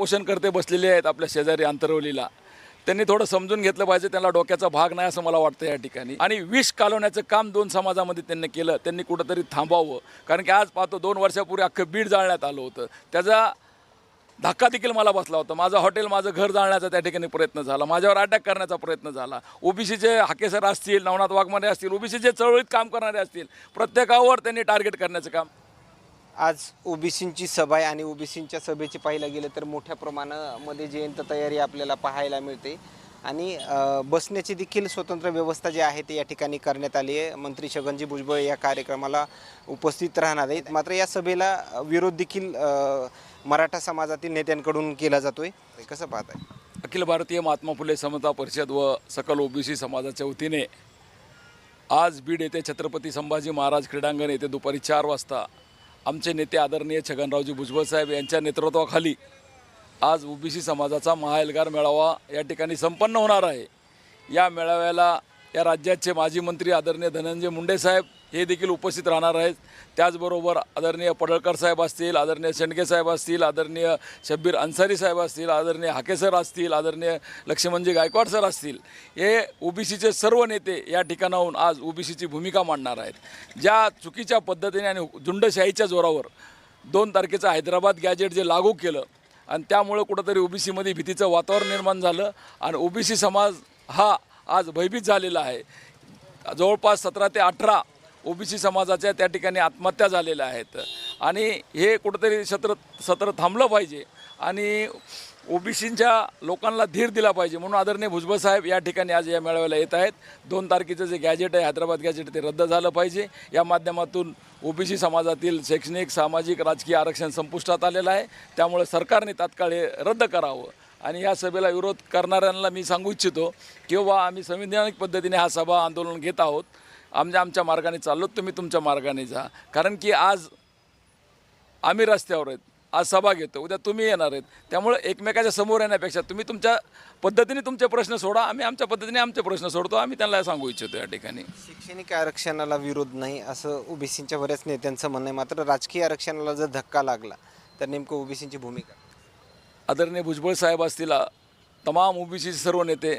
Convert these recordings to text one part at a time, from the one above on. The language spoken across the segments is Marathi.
पोषणकर्ते बसलेले आहेत आपल्या शेजारी आंतरवलीला त्यांनी थोडं समजून घेतलं पाहिजे त्यांना डोक्याचा भाग नाही असं मला वाटतं या ठिकाणी. आणि विष कालवण्याचं काम दोन समाजामध्ये त्यांनी केलं त्यांनी कुठंतरी थांबावं. कारण की आज पाहतो दोन वर्षापूर्वी अख्खं बीड जाळण्यात आलं होतं. त्याचा धक्का देखील मला बसला होता. माझं हॉटेल माझं घर जाळण्याचा त्या ठिकाणी प्रयत्न झाला. माझ्यावर अटॅक करण्याचा प्रयत्न झाला. ओबीसीचे हाकेसर असतील नवनाथ वाघमारे असतील ओबीसीचे चळवळीत काम करणारे असतील प्रत्येकावर त्यांनी टार्गेट करण्याचं काम आज ओबीसींची सभा आहे आणि ओबीसींच्या सभेची पाहायला गेलं तर मोठ्या प्रमाणामध्ये जयंत तयारी आपल्याला पाहायला मिळते. आणि बसण्याची देखील स्वतंत्र व्यवस्था जी आहे ती या ठिकाणी करण्यात आली आहे. मंत्री छगनजी भुजबळ या कार्यक्रमाला उपस्थित राहणार आहेत. मात्र या सभेला विरोध देखील मराठा समाजातील नेत्यांकडून केला जातो आहे कसं पाहत आहे अखिल भारतीय महात्मा फुले समता परिषद व सकल ओबीसी समाजाच्या वतीने आज बीड येथे छत्रपती संभाजी महाराज क्रीडांगण येथे दुपारी चार वाजता आमचे नेते आदरणीय छगनरावजी भुजबळ साहेब यांच्या नेतृत्वाखाली आज ओबीसी समाजाचा महाएल्गार मेळावा या ठिकाणी संपन्न होणार आहे. या मेळाव्याला या राज्याचे माजी मंत्री आदरणीय धनंजय मुंडे साहेब हे देखील उपस्थित राहणार आहेत. त्याचबरोबर आदरणीय पडळकर साहेब असतील आदरणीय शेंडगे साहेब असतील आदरणीय शब्बीर अन्सारी साहेब असतील आदरणीय हाके सर असतील आदरणीय लक्ष्मणजी गायकवाड सर असतील हे ओबीसीचे सर्व नेते या ठिकाणाहून आज ओबीसीची भूमिका मांडणार आहेत. ज्या चुकीच्या पद्धतीने आणि झुंडशाहीच्या जोरावर दोन तारखेचं हैदराबाद गॅजेट जे लागू केलं आणि त्यामुळं कुठंतरी ओबीसीमध्ये भीतीचं वातावरण निर्माण झालं आणि ओबीसी समाज हा आज भयभीत झालेला आहे. जवळपास सतरा ते अठरा ओबीसी समाजाच्या त्या ठिकाणी आत्महत्या झालेल्या आहेत. आणि हे कुठंतरी सत्र सत्र थांबलं पाहिजे आणि ओबीसींच्या लोकांना धीर दिला पाहिजे म्हणून आदरणीय भुजबळ साहेब या ठिकाणी आज या मेळाव्याला येत आहेत. दोन तारखेचं जे गॅजेट आहे हैदराबाद गॅजेट ते रद्द झालं पाहिजे. या माध्यमातून ओबीसी समाजातील शैक्षणिक सामाजिक राजकीय आरक्षण संपुष्टात आलेलं आहे. त्यामुळे सरकारने तात्काळ हे रद्द करावं. आणि या सभेला विरोध करणाऱ्यांना मी सांगू इच्छितो किंवा आम्ही संविधानिक पद्धतीने हा सभा आंदोलन घेत आहोत. आमच्या आमच्या मार्गाने चाललो तुम्ही तुमच्या मार्गाने जा. कारण की आज आम्ही रस्त्यावर आहेत आज सभा घेतो उद्या तुम्ही येणार आहेत. त्यामुळे एकमेकाच्या समोर येण्यापेक्षा तुम्ही तुमच्या पद्धतीने तुमचे प्रश्न सोडा आम्ही आमच्या पद्धतीने आमचे प्रश्न सोडतो आम्ही त्यांना सांगू इच्छितो या ठिकाणी. शैक्षणिक आरक्षणाला विरोध नाही असं ओबीसींच्या बऱ्याच नेत्यांचं म्हणणं आहे. मात्र राजकीय आरक्षणाला जर धक्का लागला तर नेमकं ओबीसींची भूमिका? आदरणीय भुजबळ साहेब असतील तमाम ओबीसीचे सर्व नेते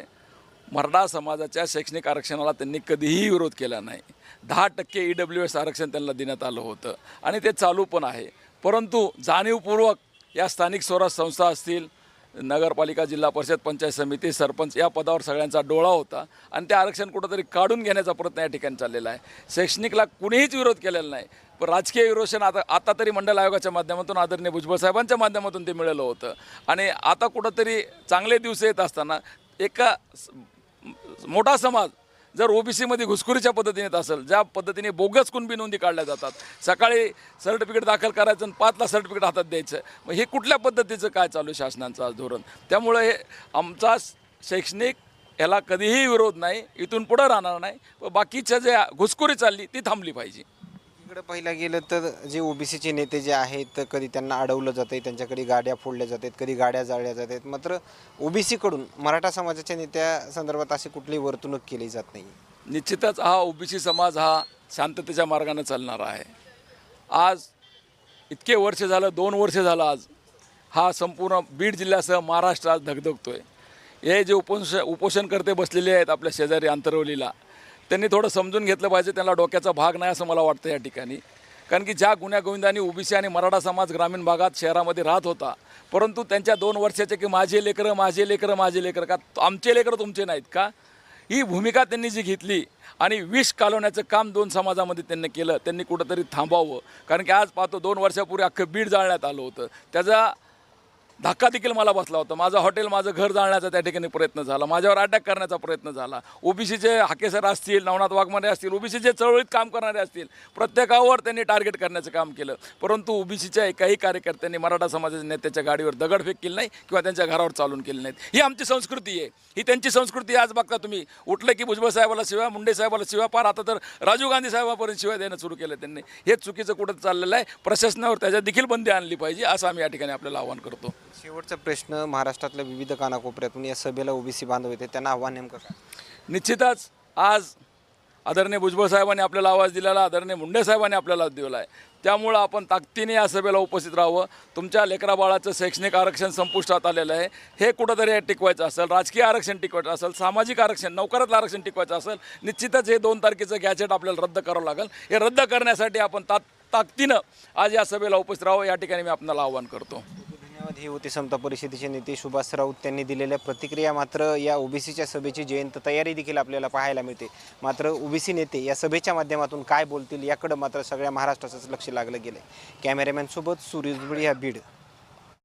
मराठा समाजाच्या शैक्षणिक आरक्षणाला त्यांनी कधीही विरोध केला नाही. दहा टक्के ई डब्ल्यू एस आरक्षण त्यांना देण्यात आलं होतं. आणि ते चालू पण आहे. परंतु जाणीवपूर्वक या स्थानिक स्वराज संस्था असतील नगरपालिका जिल्हा परिषद पंचायत समिती सरपंच या पदावर सगळ्यांचा डोळा होता आणि ते आरक्षण कुठंतरी काढून घेण्याचा प्रयत्न या ठिकाणी चाललेला आहे. शैक्षणिकला कुणीहीच विरोध केलेला नाही. पण राजकीय विरोशन आता आता तरी मंडल आयोगाच्या माध्यमातून आदरणीय भुजबळ साहेबांच्या माध्यमातून ते मिळालं होतं. आणि आता कुठंतरी चांगले दिवस येत असताना एका मोठा समाज जर ओबीसीमध्ये घुसखोरीच्या पद्धतीने येत असेल ज्या पद्धतीने बोगस कुणबी नोंदी काढल्या जातात सकाळी सर्टिफिकेट दाखल करायचं आणि पाचला सर्टिफिकेट हातात द्यायचं मग हे कुठल्या पद्धतीचं काय चालू आहे शासनाचं आज धोरण? त्यामुळे हे आमचा शैक्षणिक ह्याला कधीही विरोध नाही इथून पुढं राहणार नाही व बाकीच्या ज्या घुसखोरी चालली ती थांबली पाहिजे. इकडे पाहिलं गेलं तर जे ओबीसीचे नेते जे आहेत तर कधी त्यांना अडवलं जातं त्यांच्याकडे गाड्या फोडल्या जातात कधी गाड्या जाळल्या जातात मात्र ओबीसीकडून मराठा समाजाच्या नेत्या संदर्भात अशी कुठलीही वर्तणूक केली जात नाही. निश्चितच हा ओबीसी समाज हा शांततेच्या मार्गाने चालणार आहे. आज इतके वर्ष झालं दोन वर्ष झालं आज हा संपूर्ण बीड जिल्ह्यासह महाराष्ट्र आज आहे हे जे उपोष उपोषण करते बसलेले आहेत आपल्या शेजारी आंतरवलीला त्यांनी थोडं समजून घेतलं पाहिजे त्यांना डोक्याचा भाग नाही असं मला वाटतं या ठिकाणी. कारण की ज्या गुन्ह्यागोविंदांनी ओबीसी आणि मराठा समाज ग्रामीण भागात शहरामध्ये राहत होता परंतु त्यांच्या दोन वर्षाचे की माझे लेकरं माझे लेकरं माझे लेकरं का आमचे लेकरं तुमचे नाहीत का? ही भूमिका त्यांनी जी घेतली आणि विष कालवण्याचं काम दोन समाजामध्ये त्यांनी केलं त्यांनी कुठंतरी थांबावं कारण की आज पाहतो दोन वर्षापूर्वी अख्खं बीड जाळण्यात आलं होतं. त्याचा धक्का देखील मला बसला होता. माझं हॉटेल माझं घर जाळण्याचा त्या ठिकाणी प्रयत्न झाला. माझ्यावर अटॅक करण्याचा प्रयत्न झाला. ओबीसीचे हाकेसर असतील नवनाथ वाघमारे असतील ओबीसीचे चळवळीत काम करणारे असतील प्रत्येकावर त्यांनी टार्गेट करण्याचं काम केलं. परंतु ओबीसीच्या एकाही कार्यकर्त्यांनी मराठा समाजाच्या नेत्याच्या गाडीवर दगडफेक केली नाही किंवा त्यांच्या घरावर चालून केली नाहीत. ही आमची संस्कृती आहे. ही त्यांची संस्कृती आज बघता तुम्ही उठलं की भुजबळ साहेबाला शिवाय मुंडे साहेबाला शिवाय पार आता तर राजीव गांधी साहेबापर्यंत शिवाय देणं सुरू केलं त्यांनी. हे चुकीचं कुठं चाललेलं आहे? प्रशासनावर त्याच्यात देखील बंदी आणली पाहिजे असं आम्ही या ठिकाणी आपल्याला आवाहन करतो. शेवटचा प्रश्न महाराष्ट्रातल्या विविध कानाकोपऱ्यातून या सभेला ओबीसी बांधव येते. त्यांना आव्हान नेमकं काय? निश्चितच आज आदरणीय भुजबळ साहेबांनी आपल्याला आवाज दिलेला आदरणीय मुंडे साहेबांनी आपल्याला दिला आहे. त्यामुळं आपण ताकदीने या सभेला उपस्थित राहावं. तुमच्या लेकरा बाळाचं शैक्षणिक आरक्षण संपुष्टात आलेलं आहे. हे कुठंतरी टिकवायचं असेल राजकीय आरक्षण टिकवायचं असेल सामाजिक आरक्षण नोकरातलं आरक्षण टिकवायचं असेल निश्चितच हे दोन तारखेचं गॅजेट आपल्याला रद्द करावं लागेल. हे रद्द करण्यासाठी आपण तात ताकदीनं आज या सभेला उपस्थित राहावं. या ठिकाणी मी आपल्याला आवाहन करतो. हे होते समता परिषदेचे नेते सुभाष राऊत त्यांनी दिलेल्या प्रतिक्रिया. मात्र या ओबीसीच्या सभेची जयंत तयारी देखील आपल्याला पाहायला मिळते. मात्र ओबीसी नेते या सभेच्या माध्यमातून काय बोलतील याकडं मात्र सगळ्या महाराष्ट्राचंच लक्ष लागलं गेलं कॅमेरामॅनसोबत सुरेश या बीड.